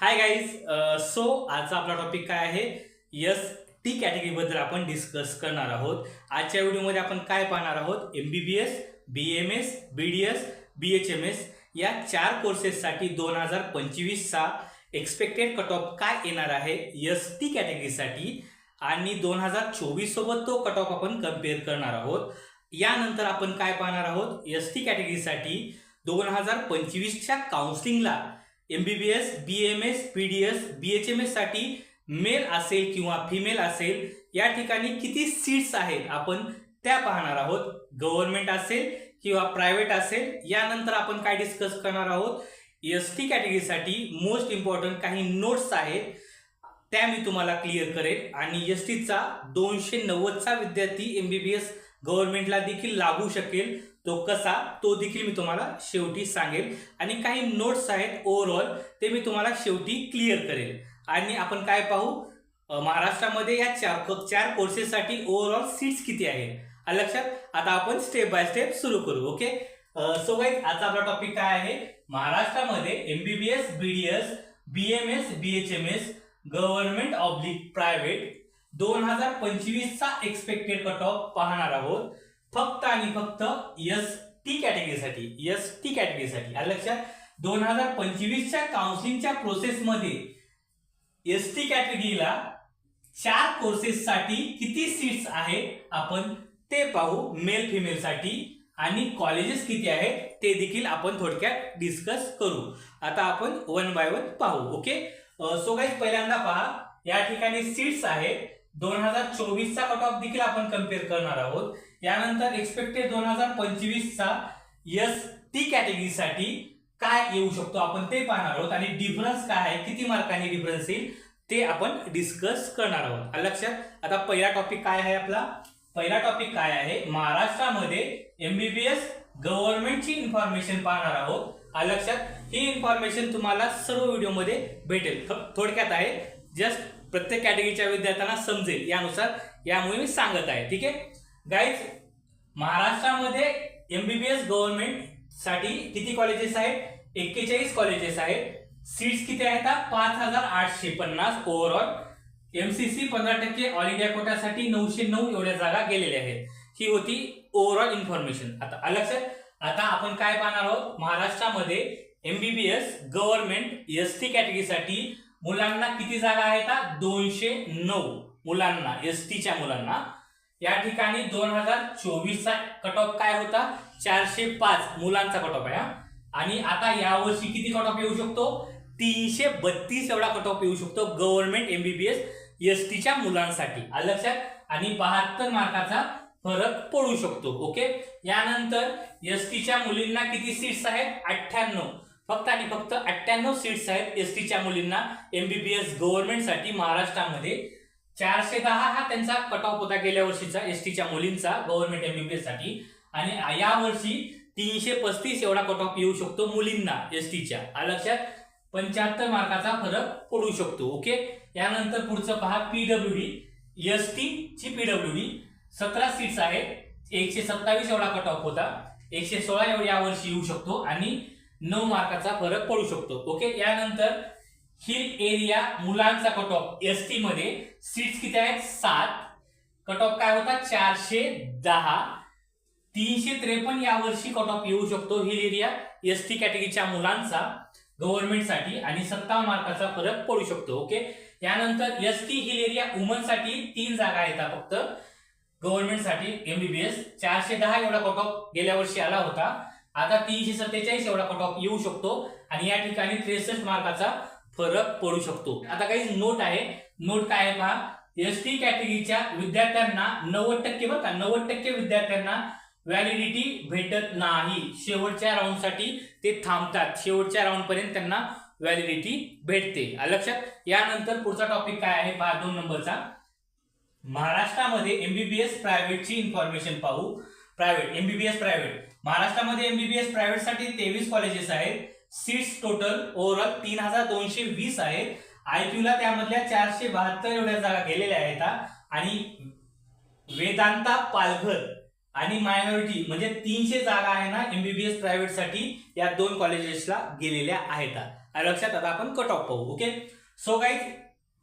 Hi guys so आजचा आपला topic काय आहे? यस टी कॅटेगरीबद्दल आपण डिस्कस करणार आहोत. आजच्या व्हिडिओमध्ये आपण काय पाहणार आहोत? M B B S B M S B D S B H M S या चार कोर्सेससाठी दोन हजार पंचवीसचा एक्सपेक्टेड कट ऑफ काय येणार आहे? यस टी कॅटेगरीसाठी आणि दोन हजार चोवीससोबत तो कट ऑफ आपण कंपेअर करणार आहोत. यानंतर आपण काय पाहणार आहोत? एस टी कॅटेगरीसाठी दोन हजार पंचवीसच्या काउन्सिलिंगला MBBS B M S P D S B H M एससाठी male असेल किंवा फिमेल असेल या ठिकाणी किती सीट्स आहेत आपण त्या पाहणार आहोत. गव्हर्नमेंट असेल किंवा प्रायव्हेट असेल यानंतर आपण काय डिस्कस करणार आहोत? एस टी कॅटेगरीसाठी मोस्ट इम्पॉर्टंट काही नोट्स आहेत. त्या मी तुम्हाला क्लिअर करेल आणि एस टीचा दोनशे नव्वदचा विद्यार्थी एम बी बी एस गव्हर्नमेंटला देखील लागू शकेल. तो कसा तो देखील मी तुम्हाला शेवटी सांगेल. आणि काही नोट्स आहेत ओव्हरऑल ते मी तुम्हाला शेवटी क्लिअर करेल. आणि आपण काय पाहू? महाराष्ट्रामध्ये या चार चार कोर्सेससाठी ओव्हरऑल सीट्स किती आहे लक्षात? आता आपण स्टेप बाय स्टेप सुरू करू ओके सो गाईज आजचा आपला टॉपिक काय आहे? महाराष्ट्रामध्ये MBBS BDS BMS BHMS government oblique private दोन हजार पंचवीसचा एक्सपेक्टेड कट ऑफ पाहणार आहोत. फक्त आणि फक्त एस टी कॅटेगरीसाठी एस टी कॅटेगरीसाठी आलं लक्षात दोन हजार पंचवीसच्या काउन्सिलिंगच्या प्रोसेसमध्ये एस टी कॅटेगरीला चार कोर्सेससाठी किती सीट्स आहेत आपण ते पाहू मेल फिमेलसाठी आणि कॉलेजेस किती आहेत ते देखील आपण थोडक्यात डिस्कस करू. आता आपण वन बाय वन पाहू ओके सो गाईज पहिल्यांदा पहा या ठिकाणी सीट्स आहेत. दोन हजार चोवीसचा कट ऑफ देखील आपण कंपेअर करणार आहोत. यानंतर एक्सपेक्टेड दोन हजार पंचवीसचा एस टी कॅटेगरीसाठी काय येऊ शकतो आपण ते पाहणार आहोत. आणि डिफरन्स काय आहे? किती मार्कांनी डिफरन्स येईल? ते आपण डिस्कस करणार आहोत. लक्षात आता पहिला टॉपिक काय आहे आपला? पहिला टॉपिक काय आहे? महाराष्ट्रामध्ये एमबीबीएस गव्हर्नमेंटची इन्फॉर्मेशन पाहणार आहोत. लक्षात ही इन्फॉर्मेशन तुम्हाला सर्व व्हिडिओमध्ये भेटेल. थोडक्यात आहे. जस्ट प्रत्येक कॅटेगरीच्या विद्यार्थ्यांना समजेल यानुसार. यामुळे मी सांगत आहे. ठीक आहे? गाईज महाराष्ट्रामध्ये एमबीबीएस गव्हर्नमेंटसाठी किती कॉलेजेस आहेत? एक्केचाळीस कॉलेजेस आहेत. सीट्स किती आहेत? पाच हजार आठशे पन्नास ओव्हरऑल एमसीसी पंधरा टक्के ऑल इंडिया कोटासाठी नऊशे नऊ एवढ्या जागा गेलेल्या आहेत. ही होती ओव्हरऑल इन्फॉर्मेशन आता आलं लक्षात? आता आपण काय पाहणार आहोत? महाराष्ट्रामध्ये एमबीबीएस गव्हर्नमेंट एस टी कॅटेगरीसाठी मुलांना किती जागा आहेत? दोनशे नऊ मुलांना एस टीच्या मुलांना. या ठिकाणी दोन हजार चोवीसचा कट ऑफ काय होता? चारशे पाच मुलांचा कट ऑफ आहे आणि आता यावर्षी किती कट ऑफ येऊ शकतो? तीनशे बत्तीस एवढा कट ऑफ येऊ शकतो गव्हर्नमेंट एमबीबीएस एस टीच्या मुलांसाठी. आलं लक्षात? आणि बहात्तर मार्काचा फरक पडू शकतो ओके? यानंतर एस टीच्या मुलींना किती सीट्स आहेत? अठ्ठ्याण्णव. फक्त आणि फक्त अठ्ठ्याण्णव सीट्स आहेत एस टीच्या मुलींना एमबीबीएस गव्हर्नमेंटसाठी महाराष्ट्रामध्ये चारशे दहा हा त्यांचा कट ऑफ होता गेल्या वर्षीचा एसटीच्या मुलींचा गव्हर्नमेंट एमबीबीएससाठी. आणि या वर्षी तीनशे पस्तीस एवढा कट ऑफ येऊ शकतो मुलींना एसटीच्या लक्षात पंच्याहत्तर मार्काचा फरक पडू शकतो ओके? यानंतर पुढचं पहा पीडब्ल्यू डी एस ची पीडब्ल्यू डी सतरा सीट्स आहेत एकशे सत्तावीस एवढा कट ऑफ होता. एकशे सोळा एवढा यावर्षी येऊ शकतो आणि नऊ मार्काचा फरक पडू शकतो ओके? यानंतर हिल एरिया मुलांचा कट ऑफ एस टी मध्ये. सीट्स किती आहेत? सात. कट ऑफ काय होता? चारशे दहा. तीनशे त्रेपन्न यावर्षी कट ऑफ येऊ शकतो हिल एरिया एस टी कॅटेगरीच्या मुलांचा गव्हर्नमेंटसाठी आणि सत्तावन्न मार्काचा फरक पडू शकतो ओके यानंतर एस टी हिल एरिया वुमनसाठी तीन जागा येतात फक्त. गव्हर्नमेंटसाठी एमबीबीएस चारशे दहा एवढा कट ऑफ गेल्या वर्षी आला होता. आता तीनशे सत्तेचाळीस एवढा कट ऑफ येऊ शकतो. आणि या ठिकाणी त्रेसष्ट मार्काचा फरक पडू शकतो. आता काही नोट आहे. नोट काय आहे पहा? एस टी कॅटेगरीच्या विद्यार्थ्यांना नव्वद टक्के बरं का नव्वद टक्के विद्यार्थ्यांना व्हॅलिडिटी भेटत नाही. शेवटच्या राऊंडसाठी ते थांबतात. शेवटच्या राऊंड पर्यंत त्यांना व्हॅलिडिटी भेटते. लक्षात? यानंतर पुढचा टॉपिक काय आहे? पहा दोन नंबरचा. महाराष्ट्रामध्ये एमबीबीएस प्रायव्हेटची इन्फॉर्मेशन पाहू. प्रायव्हेट एमबीबीएस प्रायव्हेट महाराष्ट्रामध्ये एमबीबीएस प्रायव्हेटसाठी तेवीस कॉलेजेस आहेत. सीट्स टोटल ओव्हरऑल तीन हजार दोनशे वीस आहेत आयक्यू त्यामधल्या चारशे बहात्तर एवढ्या जागा गेलेल्या आहेत आणि वेदांता पालघर आणि मायनॉरिटी म्हणजे तीनशे जागा आहे ना एमबीबीएस प्रायव्हेटसाठी या दोन कॉलेजेसला गेलेल्या आहेत लक्षात आता आपण कट ऑफ पाहू ओके सो काही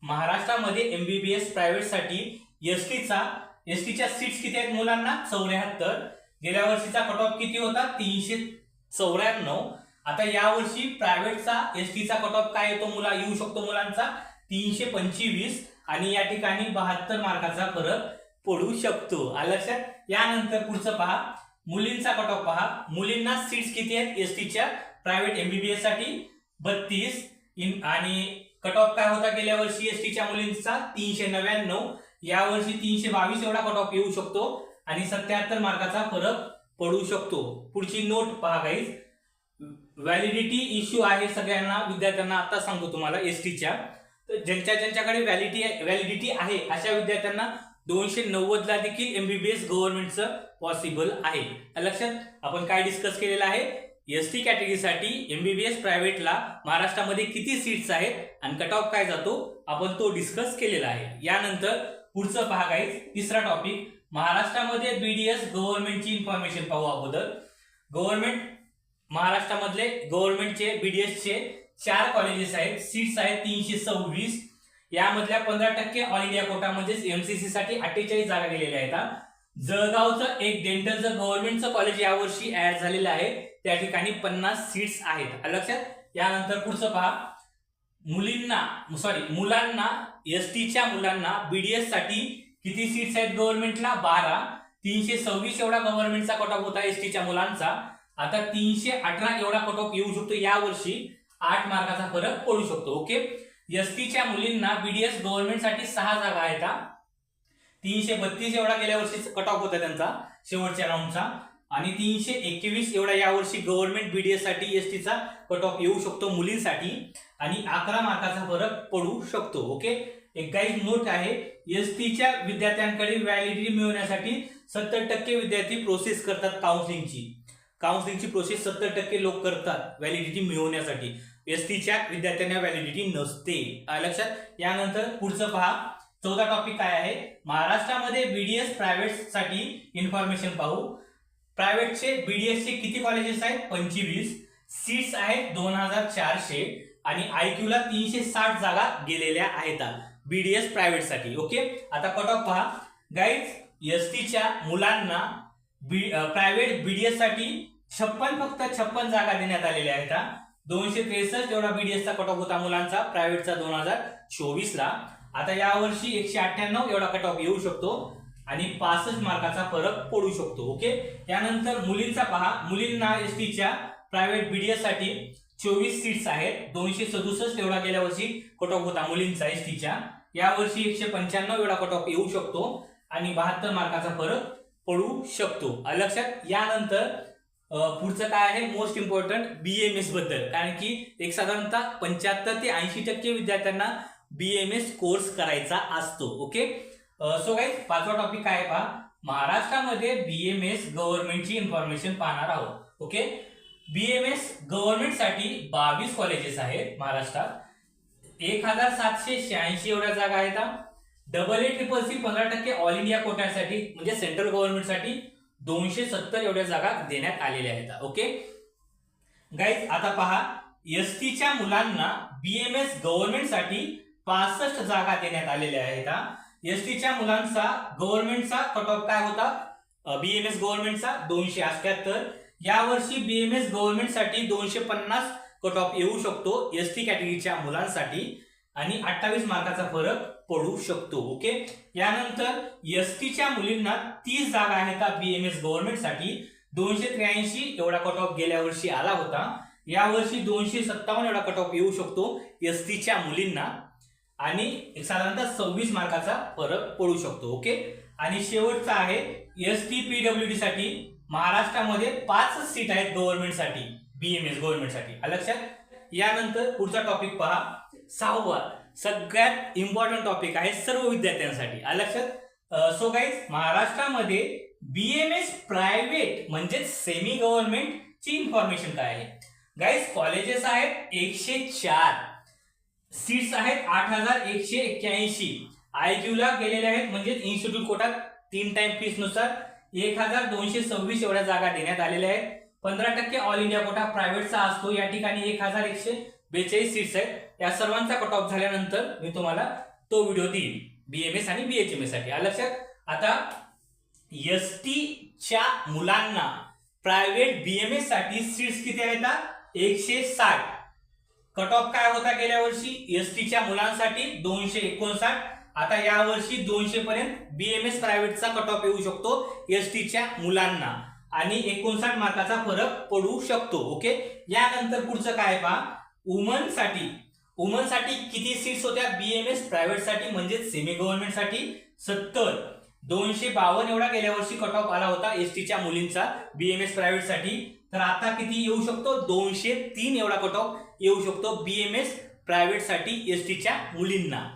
महाराष्ट्रामध्ये एमबीबीएस प्रायव्हेटसाठी एस टीचा एस टीच्या सीट्स किती आहेत मुलांना? चौऱ्याहत्तर. गेल्या वर्षीचा कट ऑफ किती होता? तीनशे चौऱ्याण्णव. आता यावर्षी प्रायव्हेटचा एस टीचा कट ऑफ काय येतो मुला येऊ शकतो मुलांचा? तीनशे पंचवीस आणि या ठिकाणी बहात्तर मार्काचा फरक पडू शकतो. आलं लक्षात? यानंतर पुढचं पहा. मुलींचा कट ऑफ पहा. मुलींना सीट्स किती आहेत? एस टीच्या. प्रायव्हेट एमबीबीएससाठी बत्तीस. इन आणि कट ऑफ काय होता गेल्या वर्षी एस टीच्या मुलींचा? तीनशे नव्याण्णव. यावर्षी तीनशे बावीस एवढा कट ऑफ येऊ शकतो आणि सत्याहत्तर मार्काचा फरक पडू शकतो. पुढची नोट पहा गाईज व्हॅलिडिटी इश्यू आहे सगळ्यांना विद्यार्थ्यांना. आता सांगतो तुम्हाला एस टीच्या ज्यांच्या ज्यांच्याकडे व्हॅलिडिटी व्हॅलिडिटी आहे अशा विद्यार्थ्यांना दोनशे नव्वदला देखील एमबीबीएस गव्हर्नमेंटचं पॉसिबल आहे. लक्षात आपण काय डिस्कस केलेलं आहे? एस टी कॅटेगरीसाठी एमबीबीएस प्रायव्हेटला महाराष्ट्रामध्ये किती सीट्स आहेत आणि कट ऑफ काय जातो? आपण तो डिस्कस केलेला आहे. यानंतर पुढचं भाग आहे तिसरा टॉपिक महाराष्ट्रामध्ये बीडीएस गव्हर्नमेंटची इन्फॉर्मेशन पाहू अगोदर. गव्हर्नमेंट महाराष्ट्रामधले गव्हर्नमेंटचे बीडीएसचे चार कॉलेजेस आहेत. सीट्स आहेत तीनशे सव्वीस. यामधल्या पंधरा टक्के ऑल इंडिया कोटा म्हणजेच एमसीसी साठी अठ्ठेचाळीस जागा गेलेल्या आहेत जळगावचं एक डेंटलचं गव्हर्नमेंटचं कॉलेज यावर्षी ऍड झालेलं आहे. त्या ठिकाणी पन्नास सीट्स आहेत. लक्षात? यानंतर पुढचं पहा. मुलींना सॉरी मुलांना एस टीच्या मुलांना बीडीएससाठी किती सीट्स आहेत गव्हर्नमेंटला बारा. तीनशे सव्वीस एवढा गव्हर्नमेंटचा कोटा होता एस टीच्या मुलांचा. आता तीनशे अठरा एवढा कट ऑफ येऊ शकतो यावर्षी आठ मार्काचा फरक पडू शकतो ओके? एसटीच्या मुलींना बीडीएस गव्हर्नमेंटसाठी सहा जागा आहेत तीनशे बत्तीस एवढा गेल्या वर्षी कट ऑफ होता त्यांचा शेवटच्या राऊंडचा आणि तीनशे एकवीस एवढा यावर्षी गव्हर्नमेंट बीडीएससाठी एसटीचा कट ऑफ येऊ शकतो मुलींसाठी. आणि अकरा मार्काचा फरक पडू शकतो ओके? एक काही नोट आहे एसटीच्या विद्यार्थ्यांकडे व्हॅलिडिटी मिळवण्यासाठी सत्तर टक्के विद्यार्थी प्रोसेस करतात काउन्सिलिंगची काउन्सिलिंगची प्रोसेस सत्तर टक्के लोक करतात व्हॅलिडिटी मिळवण्यासाठी. एस टीच्या विद्यार्थ्यांना व्हॅलिडिटी नसते. लक्षात? यानंतर पुढचं पहा. चौदा टॉपिक काय आहे? महाराष्ट्रामध्ये बीडीएस प्रायव्हेटसाठी इन्फॉर्मेशन पाहू. प्रायव्हेटचे बीडीएसचे किती कॉलेजेस आहेत? पंचवीस. सीट्स आहेत दोन हजार चारशे. आणि आय क्यूला तीनशे साठ जागा गेलेल्या आहेत. बीडीएस प्रायव्हेटसाठी. ओके आता कट ऑफ पहा. गाईज एस टीच्या मुलांना प्रायव्हेट बीडीएससाठी छप्पन फक्त छप्पन जागा देण्यात आलेल्या आहेत दोनशे त्रेसष्ट एवढा बीडीएसचा कट ऑफ होता मुलांचा प्रायव्हेटचा दोन हजार चोवीस ला आता यावर्षी एकशे अठ्ठ्याण्णव एवढा कट ऑफ येऊ शकतो आणि पासष्ट मार्काचा फरक पडू शकतो ओके? त्यानंतर मुलींचा पहा मुलींना एस टीच्या प्रायव्हेट बीडीएससाठी चोवीस सीट्स आहेत दोनशे सदुसष्ट एवढा गेल्या वर्षी कट ऑफ होता मुलींचा एस टीच्या यावर्षी एकशे पंच्याण्णव एवढा कट ऑफ येऊ शकतो आणि बहात्तर मार्काचा फरक पडू शकतो. लक्षात यानंतर पुढचं काय आहे? मोस्ट इम्पॉर्टंट बीएमएसबद्दल. कारण की एक साधारणतः पंच्याहत्तर ते ऐंशी टक्के विद्यार्थ्यांना बीएमएस कोर्स करायचा असतो. ओके सो गाईज पाचवा टॉपिक काय आहे पहा? महाराष्ट्रामध्ये बीएमएस गव्हर्नमेंटची इन्फॉर्मेशन पाहणार आहोत. ओके बीएमएस गव्हर्नमेंटसाठी बावीस कॉलेजेस आहेत महाराष्ट्रात. एक हजार सातशे शहाऐंशी एवढ्या जागा आहेत डबल ए ट्रिपल सी पंधरा टक्के ऑल इंडिया कोट्यासाठी म्हणजे सेंट्रल गव्हर्नमेंटसाठी दोनशे सत्तर एवढ्या जागा देण्यात आलेल्या आहेत. ओके गाईज आता पहा एस टीच्या मुलांना बीएमएस गव्हर्नमेंटसाठी पासष्ट जागा देण्यात आलेल्या आहेत एस टीच्या मुलांचा गव्हर्नमेंटचा कट ऑफ काय होता? बीएमएस गव्हर्नमेंटचा दोनशे अठ्याहत्तर. यावर्षी बीएमएस गव्हर्नमेंटसाठी दोनशे पन्नास कट ऑफ येऊ शकतो एस टी कॅटेगरीच्या मुलांसाठी. आणि अठ्ठावीस मार्काचा फरक पडू शकतो ओके यानंतर एस टीच्या मुलींना तीस जागा आहेत बीएमएस गव्हर्नमेंटसाठी दोनशे त्र्याऐंशी एवढा कट ऑफ गेल्या वर्षी आला होता. यावर्षी दोनशे सत्तावन्न एवढा कट ऑफ येऊ शकतो एस टीच्या मुलींना. आणि साधारणतः सव्वीस मार्काचा फरक पडू शकतो ओके आणि शेवटचा आहे एस टी पीडब्ल्यू डी साठी. महाराष्ट्रामध्ये पाच सीट आहेत गव्हर्नमेंटसाठी बीएमएस गव्हर्नमेंटसाठी लक्षात? यानंतर पुढचा टॉपिक पहा. सहावा. सगळ्यात इम्पॉर्टंट टॉपिक आहे सर्व विद्यार्थ्यांसाठी. लक्षात? सो गाईज महाराष्ट्रामध्ये बी एम एस प्रायव्हेट म्हणजेच सेमी गव्हर्नमेंट ची इन्फॉर्मेशन काय आहे? गाईज कॉलेजेस आहेत एकशे चार. सीट्स आहेत आठ हजार एकशे एक्क्याऐंशी. आय ला गेलेले आहेत म्हणजेच इन्स्टिट्यूट कोटात तीन टाइम फीसनुसार एक हजार दोनशे सव्वीस एवढ्या जागा देण्यात आलेल्या आहेत. पंधरा टक्के ऑल इंडिया कोटा प्रायव्हेटचा असतो. या ठिकाणी एक हजार एकशे बेचाळीस सीट्स आहेत. या सर्वांचा कट ऑफ झाल्यानंतर मी तुम्हाला तो व्हिडिओ देईन. बीएमएस आणि बीएचएमएससाठी. आलं लक्षात? आता एस च्या मुलांना प्रायव्हेट बीएमएससाठी सीट्स किती आहेत एकशे साठ. कट ऑफ काय होता गेल्या वर्षी? एस टीच्या मुलांसाठी दोनशे एकोणसाठ. आता यावर्षी दोनशे पर्यंत बीएमएस प्रायव्हेटचा कट ऑफ येऊ शकतो एस टीच्या मुलांना. आणि एकोणसाठ मार्काचा फरक पडू शकतो. ओके यानंतर पुढचं काय पहा? वुमन वुमनसाठी वुमनसाठी किती सीट्स होत्या? बीएमएस प्रायव्हेटसाठी म्हणजे सेमी गव्हर्नमेंटसाठी सत्तर. दोनशे बावन्न एवढा गेल्या वर्षी कट ऑफ आला होता एस टीच्या मुलींचा बीएमएस प्रायव्हेटसाठी. तर आता किती येऊ शकतो? दोनशे तीन एवढा कट ऑफ येऊ शकतो बीएमएस प्रायव्हेटसाठी एस टीच्या मुलींना.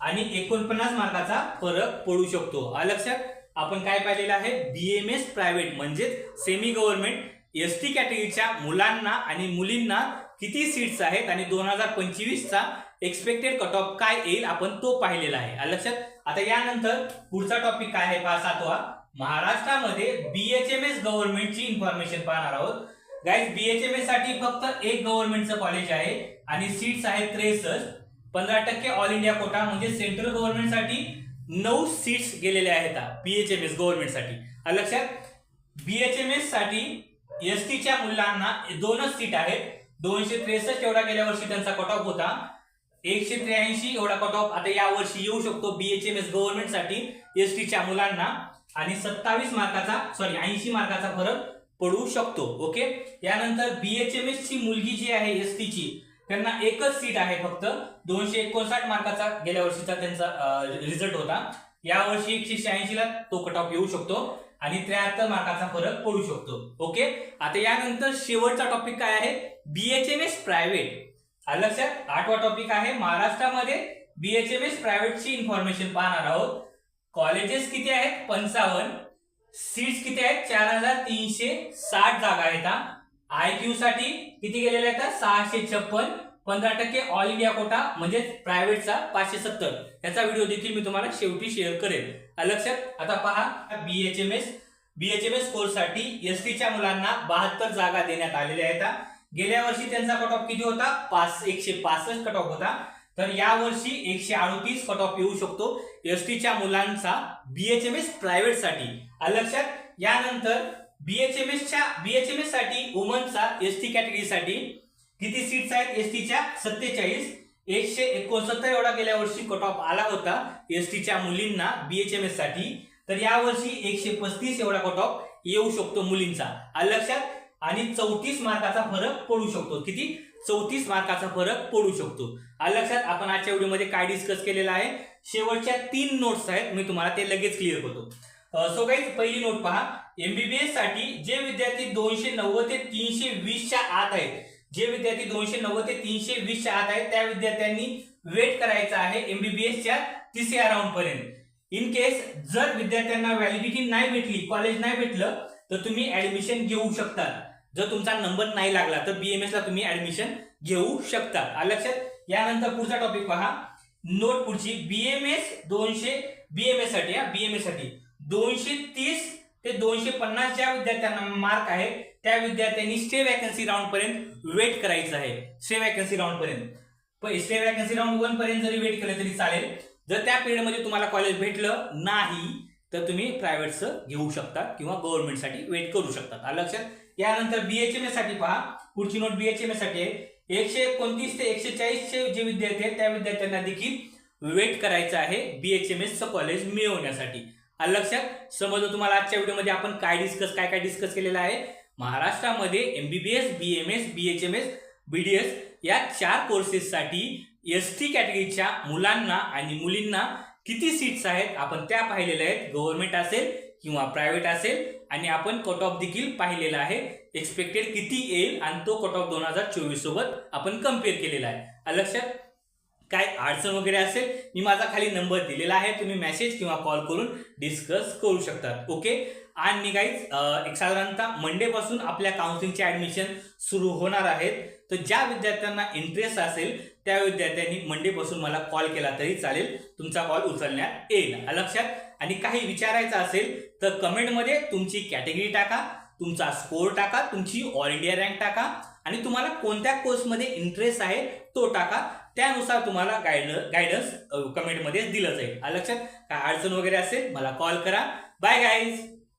आणि एकोणपन्नास मार्काचा फरक पडू शकतो. आ लक्षात आपण काय पाहिलेलं आहे? बीएमएस प्रायव्हेट म्हणजेच सेमी गव्हर्नमेंट एस टी कॅटेगरीच्या मुलांना आणि मुलींना किती सीट्स आहेत आणि दोन हजार पंचवीसचा एक्सपेक्टेड कट ऑफ काय येईल आपण तो पाहिलेला आहे. लक्षात? आता यानंतर पुढचा टॉपिक काय आहे? पहा सातवा. महाराष्ट्रामध्ये बीएचएमएस गव्हर्नमेंटची इन्फॉर्मेशन पाहणार आहोत. गाईज बीएचएमएससाठी फक्त एक गव्हर्नमेंटचं कॉलेज आहे आणि सीट्स आहेत त्रेसष्ट. पंधरा टक्के ऑल इंडिया कोटा म्हणजे सेंट्रल गव्हर्नमेंटसाठी नऊ सीट्स गेलेल्या आहेत बीएचएमएस गव्हर्नमेंटसाठी लक्षात? बीएचएमएससाठी एसटीच्या मुलांना दोनच सीट आहेत. दोनशे त्रेसष्ट एवढा गेल्या वर्षी त्यांचा कट ऑफ होता. एकशे त्र्याऐंशी एवढा कट ऑफ आता या वर्षी येऊ शकतो बीएचएमएस गव्हर्नमेंटसाठी एस टीच्या मुलांना. आणि सत्तावीस मार्काचा सॉरी ऐंशी मार्काचा फरक पडू शकतो. ओके यानंतर बीएचएमएस ची मुलगी जी आहे एस टीची त्यांना एकच सीट आहे फक्त. दोनशे एकोणसाठ मार्काचा गेल्या वर्षीचा त्यांचा रिझल्ट होता. यावर्षी एकशे शहाऐंशी ला तो कट ऑफ येऊ शकतो. आणि त्र्याहत्तर मार्काचा फरक पडू शकतो. ओके? आता यानंतर शेवटचा टॉपिक काय आहे? बीएचएमएस प्रायव्हेट लक्षात? आठवा टॉपिक आहे महाराष्ट्रामध्ये बीएचएमएस प्रायव्हेटची इन्फॉर्मेशन पाहणार आहोत. कॉलेजेस किती आहेत? पंचावन्न. सीट्स किती आहेत? चार हजार तीनशे साठ जागा आहेत आय क्यू साठी किती गेलेल्या आहेत? सहाशे छप्पन. पंधरा टक्के ऑल इंडिया कोटा म्हणजेच प्रायव्हेटचा पाचशे सत्तर. याचा व्हिडिओ देखील मी तुम्हाला शेवटी शेअर करेल. लक्षात आता पहा बीएचएमएस बीएचएमएस कोर्ससाठी एस टीच्या मुलांना बहात्तर जागा देण्यात आलेल्या आहेत. गेल्या वर्षी त्यांचा कट ऑफ किती होता? पाच एकशे पासष्ट कट ऑफ होता. तर या वर्षी एकशे अडतीस कट ऑफ येऊ शकतो एस टीच्या मुलांचा बीएचएमएस प्रायव्हेटसाठी. लक्षात यानंतर बीएचएमएसच्या बीएचएमएससाठी वुमनचा एस टी कॅटेगरीसाठी किती सीट्स आहेत? एसटीच्या सत्तेचाळीस. एकशे एकोणसत्तर एवढा गेल्या वर्षी कट ऑफ आला होता. एसटीच्या मुलींना बीएचएमएससाठी. तर यावर्षी एकशे पस्तीस एवढा कट ऑफ येऊ शकतो मुलींचा. लक्षात आणि चौतीस मार्काचा फरक पडू शकतो. किती? चौतीस मार्काचा फरक पडू शकतो. लक्षात आपण आजच्या व्हिडिओमध्ये काय डिस्कस केलेलं आहे? शेवटच्या तीन नोट्स आहेत. मी तुम्हाला ते लगेच क्लिअर करतो. सो काही पहिली नोट पहा. एमबीबीएससाठी जे विद्यार्थी दोनशे नव्वद ते तीनशे वीसच्या आत आहेत जे विद्यार्थी दोनशे नव्वद ते तीनशे वीसच्या आत आहेत त्या विद्यार्थ्यांनी वेट करायचं आहे एमबीबीएसच्या तिसऱ्या राऊंड पर्यंत. इन केस जर विद्यार्थ्यांना व्हॅलिडिटी नाही भेटली कॉलेज नाही भेटलं तर तुम्ही ऍडमिशन घेऊ शकता. जर तुमचा नंबर नाही लागला तर बीएमएस ला तुम्ही ऍडमिशन घेऊ शकता. लक्षात? यानंतर पुढचा टॉपिक पहा. नोट पुढची. बीएमएस दोनशे बीएमएससाठी हा बीएमएससाठी. दोनशे तीस ते दोनशे पन्नास ज्या विद्यार्थ्यांना मार्क आहे त्या विद्यार्थ्यांनी स्टे वॅकन्सी राऊंड पर्यंत वेट करायचं आहे. स्टे वॅकन्सी राऊंड पर्यंत. स्टे वॅकन्सी राऊंड वन पर्यंत जरी वेट केलं तरी चालेल. जर त्या पिरियडमध्ये तुम्हाला कॉलेज भेटलं नाही तर तुम्ही प्रायव्हेटचं घेऊ शकता किंवा गव्हर्नमेंटसाठी वेट करू शकता लक्षात? यानंतर बीएचएमएससाठी पहा. पुढची नोट बीएचएमए साठी आहे. एकशे एकोणतीस ते एकशे चाळीसचे जे विद्यार्थी आहेत त्या विद्यार्थ्यांना देखील वेट करायचं आहे बीएचएमएसचं कॉलेज मिळवण्यासाठी. लक्षात? समजा तुम्हाला आजच्या व्हिडिओमध्ये आपण काय डिस्कस काय काय डिस्कस केलेलं आहे? महाराष्ट्रामध्ये एमबीबीएस बीएमएस बीएचएमएस बीडीएस या चार कोर्सेससाठी एस टी कॅटेगरीच्या मुलांना आणि मुलींना किती सीट्स आहेत आपण त्या पाहिलेल्या आहेत. गव्हर्नमेंट असेल किंवा प्रायव्हेट असेल आणि आपण कट ऑफ देखील पाहिलेला आहे. एक्सपेक्टेड किती येईल आणि तो कट ऑफ दोन हजार चोवीस सोबत आपण कंपेअर केलेला आहे. लक्षात काय अडचण वगैरे असेल मी माझा खाली नंबर दिलेला आहे. तुम्ही मेसेज किंवा कॉल करून डिस्कस करू शकता. ओके आणि गाईज एक साधारणतः मंडेपासून आपल्या काउन्सिलिंगचे ऍडमिशन सुरू होणार आहेत. तर ज्या विद्यार्थ्यांना इंटरेस्ट असेल त्या विद्यार्थ्यांनी मंडेपासून मला कॉल केला तरी चालेल. तुमचा कॉल उचलण्यात येईल. लक्षात? आणि काही विचारायचं असेल तर कमेंटमध्ये तुमची कॅटेगरी टाका तुमचा स्कोर टाका तुमची ऑल इंडिया रँक टाका आणि तुम्हाला कोणत्या कोर्समध्ये इंटरेस्ट आहे तो टाका. त्यानुसार तुम्हाला गाईड गायडन्स कमेंटमध्ये दिलं जाईल. लक्षात? काय अडचण वगैरे असेल मला कॉल करा. Bye guys